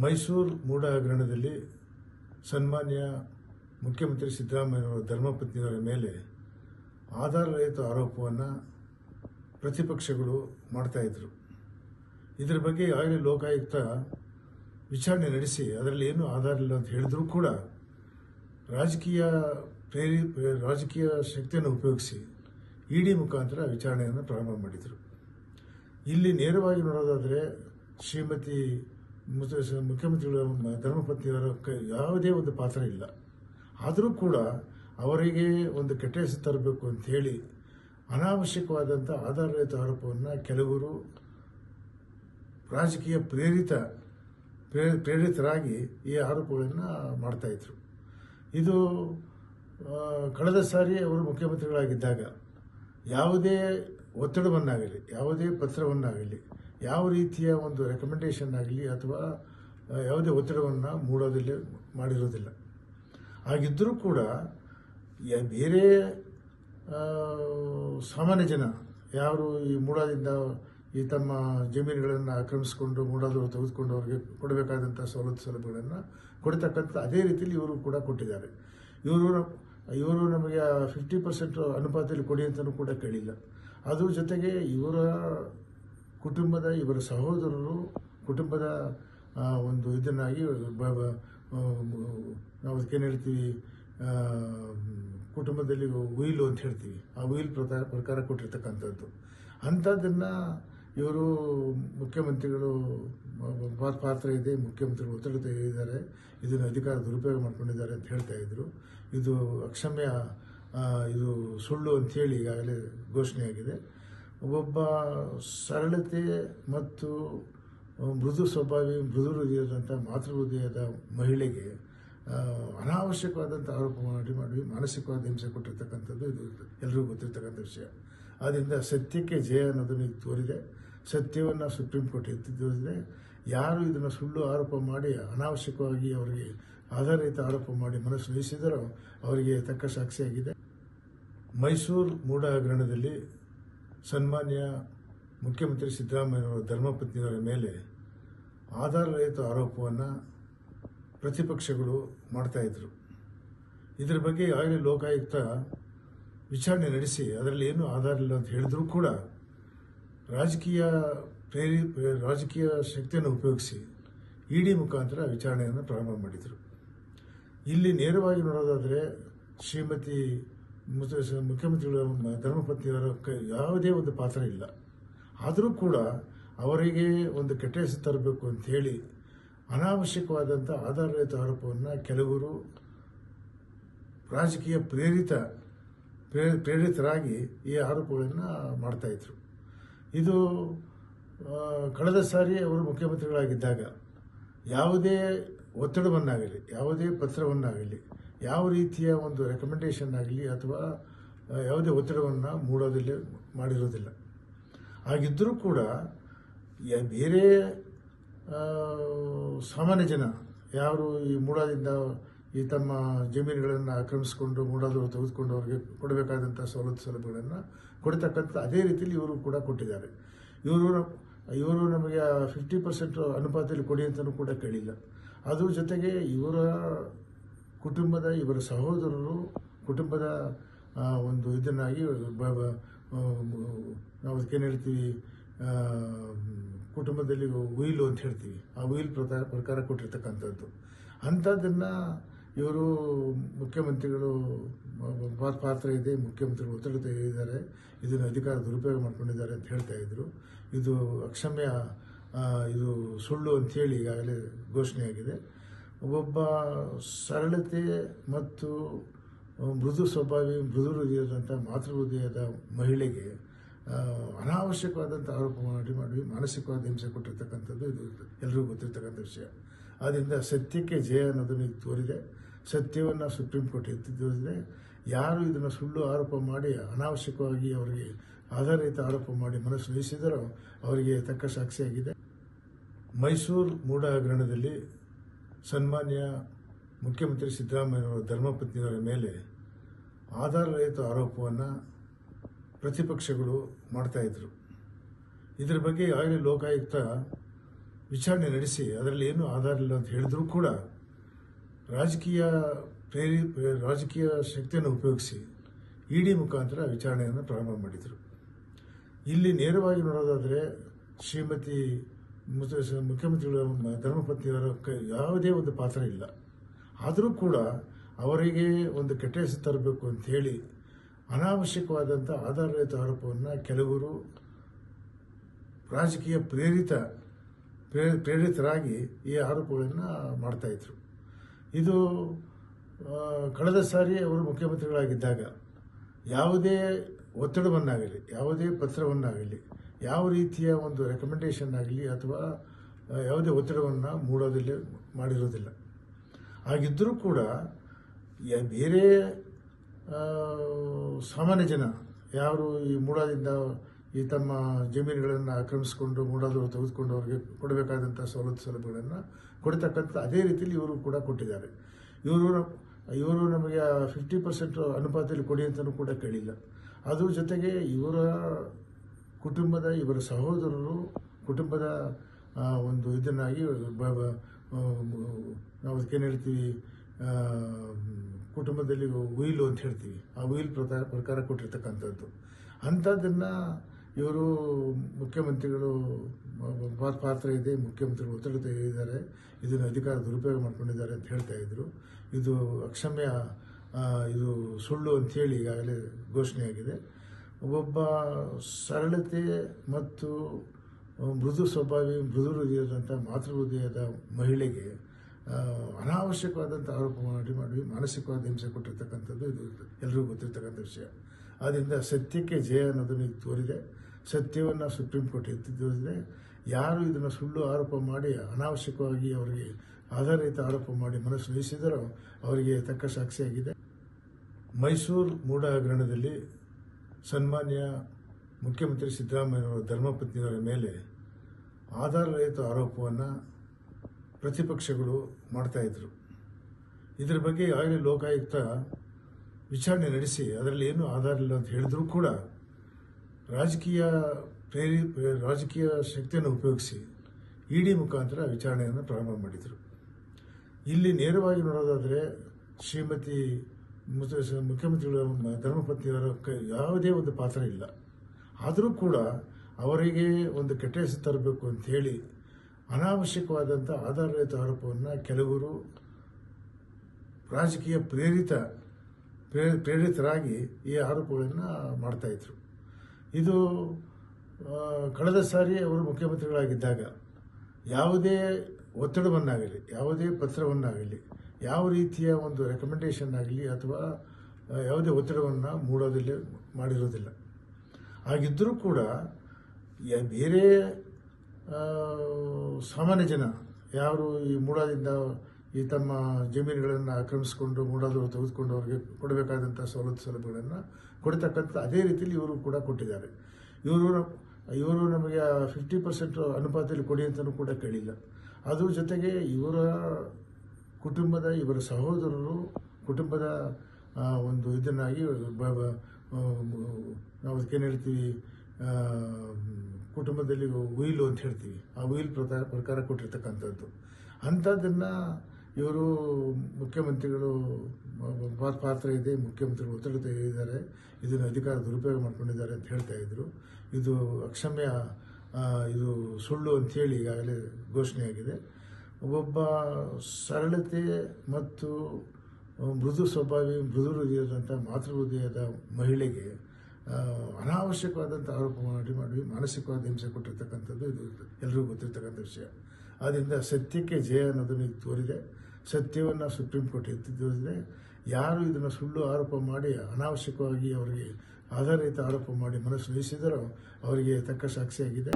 ಮೈಸೂರು ಮೂಢ ಹಗರಣದಲ್ಲಿ ಸನ್ಮಾನ್ಯ ಮುಖ್ಯಮಂತ್ರಿ ಸಿದ್ದರಾಮಯ್ಯನವರ ಧರ್ಮಪತ್ನಿಯವರ ಮೇಲೆ ಆಧಾರರಹಿತ ಆರೋಪವನ್ನು ಪ್ರತಿಪಕ್ಷಗಳು ಮಾಡ್ತಾಯಿದ್ರು ಇದರ ಬಗ್ಗೆ ಆಗಲೇ ಲೋಕಾಯುಕ್ತ ವಿಚಾರಣೆ ನಡೆಸಿ ಅದರಲ್ಲಿ ಏನೂ ಆಧಾರ ಇಲ್ಲ ಅಂತ ಹೇಳಿದರೂ ಕೂಡ ರಾಜಕೀಯ ಪ್ರೇರಿ ರಾಜಕೀಯ ಶಕ್ತಿಯನ್ನು ಉಪಯೋಗಿಸಿ ಇಡಿ ಮುಖಾಂತರ ವಿಚಾರಣೆಯನ್ನು ಪ್ರಾರಂಭ ಮಾಡಿದರು. ಇಲ್ಲಿ ನೇರವಾಗಿ ನೋಡೋದಾದರೆ ಶ್ರೀಮತಿ ಮುಖ್ಯಮಂತ್ರಿಗಳ ಧರ್ಮಪತ್ನಿಯವರ ಯಾವುದೇ ಒಂದು ಪಾತ್ರ ಇಲ್ಲ. ಆದರೂ ಕೂಡ ಅವರಿಗೆ ಒಂದು ಕೆಟ್ಟ ಹೆಸರು ತರಬೇಕು ಅಂತ ಹೇಳಿ ಅನಾವಶ್ಯಕವಾದಂಥ ಆಧಾರರಹಿತ ಆರೋಪವನ್ನು ಕೆಲವರು ರಾಜಕೀಯ ಪ್ರೇರಿತ, ಪ್ರೇ, ಪ್ರೇರಿತರಾಗಿ ಈ ಆರೋಪಗಳನ್ನು ಮಾಡ್ತಾಯಿದ್ರು ಇದು ಕಳೆದ ಸಾರಿ ಅವರು ಮುಖ್ಯಮಂತ್ರಿಗಳಾಗಿದ್ದಾಗ ಯಾವುದೇ ಒತ್ತಡವನ್ನಾಗಲಿ, ಯಾವುದೇ ಪತ್ರವನ್ನಾಗಲಿ ಯಾವ ರೀತಿಯ ಒಂದು ರೆಕಮೆಂಡೇಶನ್ ಆಗಲಿ ಅಥವಾ ಯಾವುದೇ ಒತ್ತಡವನ್ನು ಮೂಡೋದಿಲ್ಲ, ಮಾಡಿರೋದಿಲ್ಲ. ಹಾಗಿದ್ದರೂ ಕೂಡ ಬೇರೆ ಸಾಮಾನ್ಯ ಜನ ಯಾರು ಈ ಮೂಡದಿಂದ ಈ ತಮ್ಮ ಜಮೀನುಗಳನ್ನು ಆಕ್ರಮಿಸಿಕೊಂಡು ಮೂಡಾದವರು ತೆಗೆದುಕೊಂಡು ಅವರಿಗೆ ಕೊಡಬೇಕಾದಂಥ ಸವಲತ್ತು ಸೌಲಭ್ಯಗಳನ್ನು ಕೊಡ್ತಕ್ಕಂಥ ಅದೇ ರೀತಿಯಲ್ಲಿ ಇವರು ಕೂಡ ಕೊಟ್ಟಿದ್ದಾರೆ. ಇವರು ಇವರು ನಮಗೆ ಫಿಫ್ಟಿ ಪರ್ಸೆಂಟ್ ಅನುಪಾತದಲ್ಲಿ ಕೊಡಿ ಅಂತಲೂ ಕೂಡ ಕೇಳಿಲ್ಲ. ಅದ್ರ ಜೊತೆಗೆ ಇವರ ಕುಟುಂಬದ ಇವರ ಸಹೋದರರು ಕುಟುಂಬದ ಒಂದು ಇದನ್ನಾಗಿ ನಾವು ಅದಕ್ಕೇನು ಹೇಳ್ತೀವಿ ಕುಟುಂಬದಲ್ಲಿ ಉಯಿಲು ಅಂತ ಹೇಳ್ತೀವಿ. ಆ ಉಯಿಲ್ ಪ್ರಕಾರ ಪ್ರಕಾರ ಕೊಟ್ಟಿರ್ತಕ್ಕಂಥದ್ದು. ಅಂಥದ್ದನ್ನು ಇವರು ಮುಖ್ಯಮಂತ್ರಿಗಳು ಪಾತ್ರ ಇದೆ, ಮುಖ್ಯಮಂತ್ರಿಗಳು ಒತ್ತಡ ತೆಗೆದಿದ್ದಾರೆ. ಇದನ್ನು ಅಧಿಕಾರ ದುರುಪಯೋಗ ಮಾಡ್ಕೊಂಡಿದ್ದಾರೆ ಅಂತ ಹೇಳ್ತಾ ಇದ್ರು. ಇದು ಅಕ್ಷಮ್ಯ ಇದು ಸುಳ್ಳು ಅಂಥೇಳಿ ಈಗಾಗಲೇ ಘೋಷಣೆಯಾಗಿದೆ. ಒಬ್ಬ ಸರಳತೆ ಮತ್ತು ಮೃದು ಸ್ವಭಾವಿ, ಮೃದು ಹೃದಯದಂಥ ಮಾತೃ ಹೃದಯದ ಮಹಿಳೆಗೆ ಅನಾವಶ್ಯಕವಾದಂಥ ಆರೋಪ ಮಾಡಿ ಮಾಡಿ ಮಾನಸಿಕವಾದ ಹಿಂಸೆ ಕೊಟ್ಟಿರ್ತಕ್ಕಂಥದ್ದು ಇದು ಎಲ್ಲರಿಗೂ ಗೊತ್ತಿರ್ತಕ್ಕಂಥ ವಿಷಯ. ಆದ್ದರಿಂದ ಸತ್ಯಕ್ಕೆ ಜಯ ಅನ್ನೋದನ್ನು ಇದು ತೋರಿದೆ. ಸತ್ಯವನ್ನು ಸುಪ್ರೀಂ ಕೋರ್ಟ್ ಎತ್ತಿ ಯಾರು ಇದನ್ನು ಸುಳ್ಳು ಆರೋಪ ಮಾಡಿ ಅನಾವಶ್ಯಕವಾಗಿ ಅವರಿಗೆ ಆಧಾರಿತ ಆರೋಪ ಮಾಡಿ ಮನಸ್ಸು ವಹಿಸಿದರೂ ಅವರಿಗೆ ತಕ್ಕ ಸಾಕ್ಷಿಯಾಗಿದೆ. ಮೈಸೂರು ಮೂಡ ಹಗರಣದಲ್ಲಿ ಸನ್ಮಾನ್ಯ ಮುಖ್ಯಮಂತ್ರಿ ಸಿದ್ದರಾಮಯ್ಯನವರ ಧರ್ಮಪತ್ನಿಯವರ ಮೇಲೆ ಆಧಾರರಹಿತ ಆರೋಪವನ್ನು ಪ್ರತಿಪಕ್ಷಗಳು ಮಾಡ್ತಾಯಿದ್ರು ಇದರ ಬಗ್ಗೆ ಆಗಲೇ ಲೋಕಾಯುಕ್ತ ವಿಚಾರಣೆ ನಡೆಸಿ ಅದರಲ್ಲಿ ಏನೂ ಆಧಾರ ಇಲ್ಲ ಅಂತ ಹೇಳಿದರೂ ಕೂಡ ರಾಜಕೀಯ ಪ್ರೇರಿ ರಾಜಕೀಯ ಶಕ್ತಿಯನ್ನು ಉಪಯೋಗಿಸಿ ಇಡಿ ಮುಖಾಂತರ ವಿಚಾರಣೆಯನ್ನು ಪ್ರಾರಂಭ ಮಾಡಿದರು. ಇಲ್ಲಿ ನೇರವಾಗಿ ನೋಡೋದಾದರೆ ಶ್ರೀಮತಿ ಮುಖ್ಯಮಂತ್ರಿಗಳ ಧರ್ಮಪತ್ನಿಯವರ ಯಾವುದೇ ಒಂದು ಪಾತ್ರ ಇಲ್ಲ. ಆದರೂ ಕೂಡ ಅವರಿಗೆ ಒಂದು ಕೆಟ್ಟ ಹೆಸರು ತರಬೇಕು ಅಂತ ಹೇಳಿ ಅನಾವಶ್ಯಕವಾದಂಥ ಆಧಾರರಹಿತ ಆರೋಪವನ್ನು ಕೆಲವರು ರಾಜಕೀಯ ಪ್ರೇರಿತ, ಪ್ರೇ, ಪ್ರೇರಿತರಾಗಿ ಈ ಆರೋಪಗಳನ್ನು ಮಾಡ್ತಾಯಿದ್ರು ಇದು ಕಳೆದ ಸಾರಿ ಅವರು ಮುಖ್ಯಮಂತ್ರಿಗಳಾಗಿದ್ದಾಗ ಯಾವುದೇ ಒತ್ತಡವನ್ನಾಗಲಿ, ಯಾವುದೇ ಪತ್ರವನ್ನಾಗಲಿ ಯಾವ ರೀತಿಯ ಒಂದು ರೆಕಮೆಂಡೇಶನ್ ಆಗಲಿ ಅಥವಾ ಯಾವುದೇ ಒತ್ತಡವನ್ನು ಮೂಡೋದಿಲ್ಲ, ಮಾಡಿರೋದಿಲ್ಲ. ಹಾಗಿದ್ದರೂ ಕೂಡ ಬೇರೆ ಸಾಮಾನ್ಯ ಜನ ಯಾರು ಈ ಮೂಡದಿಂದ ಈ ತಮ್ಮ ಜಮೀನುಗಳನ್ನು ಆಕ್ರಮಿಸಿಕೊಂಡು ಮೂಡಾದವರು ತೆಗೆದುಕೊಂಡು ಅವರಿಗೆ ಕೊಡಬೇಕಾದಂಥ ಸವಲತ್ತು ಸೌಲಭ್ಯಗಳನ್ನು ಕೊಡ್ತಕ್ಕಂಥ ಅದೇ ರೀತಿಯಲ್ಲಿ ಇವರು ಕೂಡ ಕೊಟ್ಟಿದ್ದಾರೆ. ಇವರು ಇವರು ನಮಗೆ ಫಿಫ್ಟಿ ಪರ್ಸೆಂಟ್ ಅನುಪಾತದಲ್ಲಿ ಕೊಡಿ ಅಂತಲೂ ಕೂಡ ಕೇಳಿಲ್ಲ. ಅದ್ರ ಜೊತೆಗೆ ಇವರ ಕುಟುಂಬದ ಇವರ ಸಹೋದರರು ಕುಟುಂಬದ ಒಂದು ಇದನ್ನಾಗಿ ನಾವು ಅದಕ್ಕೇನು ಹೇಳ್ತೀವಿ ಕುಟುಂಬದಲ್ಲಿ ಉಯಿಲು ಅಂತ ಹೇಳ್ತೀವಿ. ಆ ಉಯಿಲ್ ಪ್ರಕಾರ ಪ್ರಕಾರ ಕೊಟ್ಟಿರ್ತಕ್ಕಂಥದ್ದು. ಅಂಥದ್ದನ್ನು ಇವರು ಮುಖ್ಯಮಂತ್ರಿಗಳು ಪಾತ್ರ ಇದೆ, ಮುಖ್ಯಮಂತ್ರಿಗಳು ಒತ್ತಡ ತೆಗೆದಿದ್ದಾರೆ. ಇದನ್ನು ಅಧಿಕಾರ ದುರುಪಯೋಗ ಮಾಡ್ಕೊಂಡಿದ್ದಾರೆ ಅಂತ ಹೇಳ್ತಾ ಇದ್ರು. ಇದು ಅಕ್ಷಮ್ಯ ಇದು ಸುಳ್ಳು ಅಂಥೇಳಿ ಈಗಾಗಲೇ ಘೋಷಣೆಯಾಗಿದೆ. ಒಬ್ಬ ಸರಳತೆ ಮತ್ತು ಮೃದು ಸ್ವಭಾವಿ, ಮೃದು ಹೃದಯದಂಥ ಮಾತೃ ಹೃದಯದ ಮಹಿಳೆಗೆ ಅನಾವಶ್ಯಕವಾದಂಥ ಆರೋಪ ಮಾಡಿ ಮಾಡಿ ಮಾನಸಿಕವಾದ ಹಿಂಸೆ ಕೊಟ್ಟಿರ್ತಕ್ಕಂಥದ್ದು ಇದು ಎಲ್ಲರಿಗೂ ಗೊತ್ತಿರ್ತಕ್ಕಂಥ ವಿಷಯ. ಆದ್ದರಿಂದ ಸತ್ಯಕ್ಕೆ ಜಯ ಅನ್ನೋದನ್ನು ಇದು ತೋರಿದೆ. ಸತ್ಯವನ್ನು ಸುಪ್ರೀಂ ಕೋರ್ಟ್ ಎತ್ತಿ ಯಾರು ಇದನ್ನು ಸುಳ್ಳು ಆರೋಪ ಮಾಡಿ ಅನಾವಶ್ಯಕವಾಗಿ ಅವರಿಗೆ ಆಧಾರಿತ ಆರೋಪ ಮಾಡಿ ಮನಸ್ಸು ವಹಿಸಿದರೂ ಅವರಿಗೆ ತಕ್ಕ ಸಾಕ್ಷಿಯಾಗಿದೆ. ಮೈಸೂರು ಮೂಡ ಹಗರಣದಲ್ಲಿ ಸನ್ಮಾನ್ಯ ಮುಖ್ಯಮಂತ್ರಿ ಸಿದ್ದರಾಮಯ್ಯನವರ ಧರ್ಮಪತ್ನಿಯವರ ಮೇಲೆ ಆಧಾರರಹಿತ ಆರೋಪವನ್ನು ಪ್ರತಿಪಕ್ಷಗಳು ಮಾಡ್ತಾಯಿದ್ರು ಇದರ ಬಗ್ಗೆ ಆಗಲೇ ಲೋಕಾಯುಕ್ತ ವಿಚಾರಣೆ ನಡೆಸಿ ಅದರಲ್ಲಿ ಏನು ಆಧಾರ ಇಲ್ಲ ಅಂತ ಹೇಳಿದರೂ ಕೂಡ ರಾಜಕೀಯ ಪ್ರೇರಿ ರಾಜಕೀಯ ಶಕ್ತಿಯನ್ನು ಉಪಯೋಗಿಸಿ ಇಡಿ ಮುಖಾಂತರ ವಿಚಾರಣೆಯನ್ನು ಪ್ರಾರಂಭ ಮಾಡಿದರು. ಇಲ್ಲಿ ನೇರವಾಗಿ ನೋಡೋದಾದರೆ ಶ್ರೀಮತಿ ಮುಖ್ಯಮಂತ್ರಿಗಳ ಧರ್ಮಪತ್ನಿಯವರ ಯಾವುದೇ ಒಂದು ಪಾತ್ರ ಇಲ್ಲ. ಆದರೂ ಕೂಡ ಅವರಿಗೆ ಒಂದು ಕೆಟ್ಟ ಹೆಸರು ತರಬೇಕು ಅಂತ ಹೇಳಿ ಅನಾವಶ್ಯಕವಾದಂಥ ಆಧಾರರಹಿತ ಆರೋಪವನ್ನು ಕೆಲವರು ರಾಜಕೀಯ ಪ್ರೇರಿತ, ಪ್ರೇ, ಪ್ರೇರಿತರಾಗಿ ಈ ಆರೋಪಗಳನ್ನು ಮಾಡ್ತಾಯಿದ್ರು ಇದು ಕಳೆದ ಸಾರಿ ಅವರು ಮುಖ್ಯಮಂತ್ರಿಗಳಾಗಿದ್ದಾಗ ಯಾವುದೇ ಒತ್ತಡವನ್ನಾಗಲಿ, ಯಾವುದೇ ಪತ್ರವನ್ನಾಗಲಿ ಯಾವ ರೀತಿಯ ಒಂದು ರೆಕಮೆಂಡೇಶನ್ ಆಗಲಿ ಅಥವಾ ಯಾವುದೇ ಒತ್ತಡವನ್ನು ಮೂಡೋದಿಲ್ಲ, ಮಾಡಿರೋದಿಲ್ಲ. ಹಾಗಿದ್ದರೂ ಕೂಡ ಬೇರೆ ಸಾಮಾನ್ಯ ಜನ ಯಾರು ಈ ಮೂಡದಿಂದ ಈ ತಮ್ಮ ಜಮೀನುಗಳನ್ನು ಆಕ್ರಮಿಸಿಕೊಂಡು ಮೂಡಾದವರು ತೆಗೆದುಕೊಂಡು ಅವರಿಗೆ ಕೊಡಬೇಕಾದಂಥ ಸವಲತ್ತು ಸೌಲಭ್ಯಗಳನ್ನು ಕೊಡ್ತಕ್ಕಂಥ ಅದೇ ರೀತಿಯಲ್ಲಿ ಇವರು ಕೂಡ ಕೊಟ್ಟಿದ್ದಾರೆ. ಇವರು ಇವರು ನಮಗೆ ಫಿಫ್ಟಿ ಪರ್ಸೆಂಟ್ ಅನುಪಾತದಲ್ಲಿ ಕೊಡಿ ಅಂತಲೂ ಕೂಡ ಕೇಳಿಲ್ಲ. ಅದ್ರ ಜೊತೆಗೆ ಇವರ ಕುಟುಂಬದ ಇವರ ಸಹೋದರರು ಕುಟುಂಬದ ಒಂದು ಇದನ್ನಾಗಿ ನಾವು ಅದಕ್ಕೇನು ಹೇಳ್ತೀವಿ ಕುಟುಂಬದಲ್ಲಿ ಉಯಿಲು ಅಂತ ಹೇಳ್ತೀವಿ. ಆ ಉಯಿಲ್ ಪ್ರಕಾರ ಪ್ರಕಾರ ಕೊಟ್ಟಿರ್ತಕ್ಕಂಥದ್ದು. ಅಂಥದ್ದನ್ನು ಇವರು ಮುಖ್ಯಮಂತ್ರಿಗಳು ಪಾತ್ರ ಇದೆ, ಮುಖ್ಯಮಂತ್ರಿಗಳು ಒತ್ತಡ ತೆಗೆದಿದ್ದಾರೆ. ಇದನ್ನು ಅಧಿಕಾರ ದುರುಪಯೋಗ ಮಾಡ್ಕೊಂಡಿದ್ದಾರೆ ಅಂತ ಹೇಳ್ತಾ ಇದ್ರು. ಇದು ಅಕ್ಷಮ್ಯ ಇದು ಸುಳ್ಳು ಅಂಥೇಳಿ ಈಗಾಗಲೇ ಘೋಷಣೆಯಾಗಿದೆ. ಒಬ್ಬ ಸರಳತೆ ಮತ್ತು ಮೃದು ಸ್ವಭಾವಿ, ಮೃದು ಹೃದಯದಂಥ ಮಾತೃ ಹೃದಯದ ಮಹಿಳೆಗೆ ಅನಾವಶ್ಯಕವಾದಂಥ ಆರೋಪ ಮಾಡಿ ಮಾಡಿ ಮಾನಸಿಕವಾದ ಹಿಂಸೆ ಕೊಟ್ಟಿರ್ತಕ್ಕಂಥದ್ದು ಇದು ಎಲ್ಲರಿಗೂ ಗೊತ್ತಿರ್ತಕ್ಕಂಥ ವಿಷಯ. ಆದ್ದರಿಂದ ಸತ್ಯಕ್ಕೆ ಜಯ ಅನ್ನೋದನ್ನು ಇದು ತೋರಿದೆ. ಸತ್ಯವನ್ನು ಸುಪ್ರೀಂ ಕೋರ್ಟ್ ಎತ್ತಿ ಯಾರು ಇದನ್ನು ಸುಳ್ಳು ಆರೋಪ ಮಾಡಿ ಅನಾವಶ್ಯಕವಾಗಿ ಅವರಿಗೆ ಆಧಾರಿತ ಆರೋಪ ಮಾಡಿ ಮನಸ್ಸು ವಹಿಸಿದರೂ ಅವರಿಗೆ ತಕ್ಕ ಸಾಕ್ಷಿಯಾಗಿದೆ. ಮೈಸೂರು ಮೂಢ ಹಗರಣದಲ್ಲಿ ಸನ್ಮಾನ್ಯ ಮುಖ್ಯಮಂತ್ರಿ ಸಿದ್ದರಾಮಯ್ಯನವರ ಧರ್ಮಪತ್ನಿಯವರ ಮೇಲೆ ಆಧಾರರಹಿತ ಆರೋಪವನ್ನು ಪ್ರತಿಪಕ್ಷಗಳು ಮಾಡ್ತಾಯಿದ್ರು ಇದರ ಬಗ್ಗೆ ಆಗಲೇ ಲೋಕಾಯುಕ್ತ ವಿಚಾರಣೆ ನಡೆಸಿ ಅದರಲ್ಲಿ ಏನೂ ಆಧಾರ ಇಲ್ಲ ಅಂತ ಹೇಳಿದರೂ ಕೂಡ ರಾಜಕೀಯ ಪ್ರೇರಿ ರಾಜಕೀಯ ಶಕ್ತಿಯನ್ನು ಉಪಯೋಗಿಸಿ ಇಡಿ ಮುಖಾಂತರ ವಿಚಾರಣೆಯನ್ನು ಪ್ರಾರಂಭ ಮಾಡಿದರು. ಇಲ್ಲಿ ನೇರವಾಗಿ ನೋಡೋದಾದರೆ ಶ್ರೀಮತಿ ಮುಖ್ಯಮಂತ್ರಿಗಳ ಧರ್ಮಪತ್ನಿಯವರ ಯಾವುದೇ ಒಂದು ಪಾತ್ರ ಇಲ್ಲ. ಆದರೂ ಕೂಡ ಅವರಿಗೆ ಒಂದು ಕೆಟ್ಟ ಹೆಸರು ತರಬೇಕು ಅಂತ ಹೇಳಿ ಅನಾವಶ್ಯಕವಾದಂಥ ಆಧಾರರಹಿತ ಆರೋಪವನ್ನು ಕೆಲವರು ರಾಜಕೀಯ ಪ್ರೇರಿತ, ಪ್ರೇ, ಪ್ರೇರಿತರಾಗಿ ಈ ಆರೋಪಗಳನ್ನು ಮಾಡ್ತಾಯಿದ್ರು ಇದು ಕಳೆದ ಸಾರಿ ಅವರು ಮುಖ್ಯಮಂತ್ರಿಗಳಾಗಿದ್ದಾಗ ಯಾವುದೇ ಒತ್ತಡವನ್ನಾಗಲಿ, ಯಾವುದೇ ಪತ್ರವನ್ನಾಗಲಿ ಯಾವ ರೀತಿಯ ಒಂದು ರೆಕಮೆಂಡೇಶನ್ ಆಗಲಿ ಅಥವಾ ಯಾವುದೇ ಒತ್ತಡವನ್ನು ಮೂಡೋದಿಲ್ಲ, ಮಾಡಿರೋದಿಲ್ಲ. ಹಾಗಿದ್ದರೂ ಕೂಡ ಬೇರೆ ಸಾಮಾನ್ಯ ಜನ ಯಾರು ಈ ಮೂಡದಿಂದ ಈ ತಮ್ಮ ಜಮೀನುಗಳನ್ನು ಆಕ್ರಮಿಸಿಕೊಂಡು ಮೂಡಾದವರು ತೆಗೆದುಕೊಂಡು ಅವರಿಗೆ ಕೊಡಬೇಕಾದಂಥ ಸವಲತ್ತು ಸೌಲಭ್ಯಗಳನ್ನು ಕೊಡ್ತಕ್ಕಂಥ ಅದೇ ರೀತಿಯಲ್ಲಿ ಇವರು ಕೂಡ ಕೊಟ್ಟಿದ್ದಾರೆ. ಇವರು ಇವರು ನಮಗೆ ಫಿಫ್ಟಿ ಪರ್ಸೆಂಟ್ ಅನುಪಾತದಲ್ಲಿ ಕೊಡಿ ಅಂತಲೂ ಕೂಡ ಕೇಳಿಲ್ಲ. ಅದ್ರ ಜೊತೆಗೆ ಇವರ ಕುಟುಂಬದ ಇವರ ಸಹೋದರರು ಕುಟುಂಬದ ಒಂದು ಇದನ್ನಾಗಿ ನಾವು ಅದಕ್ಕೇನು ಹೇಳ್ತೀವಿ ಕುಟುಂಬದಲ್ಲಿ ಉಯಿಲು ಅಂತ ಹೇಳ್ತೀವಿ. ಆ ಉಯಿಲ್ ಪ್ರಕಾರ ಪ್ರಕಾರ ಕೊಟ್ಟಿರ್ತಕ್ಕಂಥದ್ದು. ಅಂಥದ್ದನ್ನು ಇವರು ಮುಖ್ಯಮಂತ್ರಿಗಳು ಪಾತ್ರ ಇದೆ, ಮುಖ್ಯಮಂತ್ರಿಗಳು ಒತ್ತಡ ತೆಗೆದಿದ್ದಾರೆ. ಇದನ್ನು ಅಧಿಕಾರ ದುರುಪಯೋಗ ಮಾಡ್ಕೊಂಡಿದ್ದಾರೆ ಅಂತ ಹೇಳ್ತಾ ಇದ್ರು. ಇದು ಅಕ್ಷಮ್ಯ ಇದು ಸುಳ್ಳು ಅಂಥೇಳಿ ಈಗಾಗಲೇ ಘೋಷಣೆಯಾಗಿದೆ. ಒಬ್ಬ ಸರಳತೆ ಮತ್ತು ಮೃದು ಸ್ವಭಾವಿ, ಮೃದು ಹೃದಯದಂಥ ಮಾತೃ ಹೃದಯದ ಮಹಿಳೆಗೆ ಅನಾವಶ್ಯಕವಾದಂಥ ಆರೋಪ ಮಾಡಿ ಮಾಡಿ ಮಾನಸಿಕವಾದ ಹಿಂಸೆ ಕೊಟ್ಟಿರ್ತಕ್ಕಂಥದ್ದು ಇದು ಎಲ್ಲರಿಗೂ ಗೊತ್ತಿರ್ತಕ್ಕಂಥ ವಿಷಯ. ಆದ್ದರಿಂದ ಸತ್ಯಕ್ಕೆ ಜಯ ಅನ್ನೋದನ್ನು ಈಗ ತೋರಿದೆ. ಸತ್ಯವನ್ನು ಸುಪ್ರೀಂ ಕೋರ್ಟ್ ಎತ್ತಿ ಯಾರು ಇದನ್ನು ಸುಳ್ಳು ಆರೋಪ ಮಾಡಿ ಅನಾವಶ್ಯಕವಾಗಿ ಅವರಿಗೆ ಆಧಾರಿತ ಆರೋಪ ಮಾಡಿ ಮನಸ್ಸು ನಿಲ್ಲಿಸಿದರೋ ಅವರಿಗೆ ತಕ್ಕ ಸಾಕ್ಷಿಯಾಗಿದೆ.